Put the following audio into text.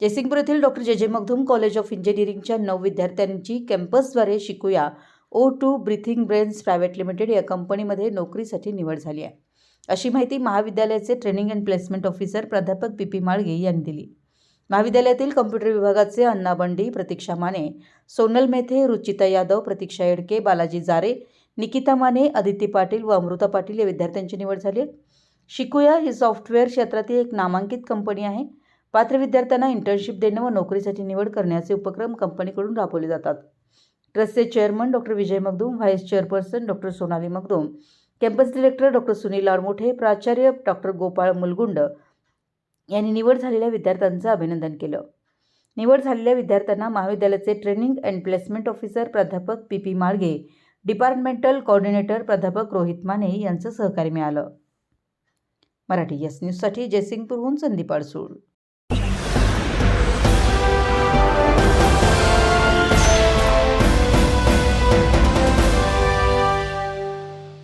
जयसिंगपूर येथील डॉक्टर जे जे मगधूम कॉलेज ऑफ इंजिनिअरिंगच्या नऊ विद्यार्थ्यांची कॅम्पसद्वारे शिकूया O two breathing brains private limited या कंपनीमध्ये नोकरीसाठी निवड झाली आहे. अशी माहिती महाविद्यालयाचे ट्रेनिंग अँड प्लेसमेंट ऑफिसर प्राध्यापक पी पी माळगे यांनी दिली. महाविद्यालयातील कम्प्युटर विभागाचे अण्णा बंडी प्रतीक्षा माने सोनल मेथे रुचिता यादव प्रतीक्षा येडके बालाजी जारे निकिता माने अदिती पाटील व अमृता पाटील या विद्यार्थ्यांची निवड झाली आहे. शिकूया ही सॉफ्टवेअर क्षेत्रातील एक नामांकित कंपनी आहे. पात्र विद्यार्थ्यांना इंटर्नशिप देणं व नोकरीसाठी निवड करण्याचे उपक्रम कंपनीकडून राबवले जातात. ट्रस्टचे chairman doctor Vijay Magdum vice chairperson doctor Sonali Magdum campus director doctor Sunil Aramothe प्राचार्य डॉक्टर गोपाळ मुलगुंड यांनी निवड झालेल्या विद्यार्थ्यांचं अभिनंदन केलं. निवड झालेल्या विद्यार्थ्यांना महाविद्यालयाचे ट्रेनिंग अँड प्लेसमेंट ऑफिसर प्राध्यापक P P Malge departmental coordinator प्राध्यापक रोहित माने यांचं सहकार्य मिळालं. मराठी यस न्यूजसाठी जयसिंगपूरहून संदीप अडसूळ.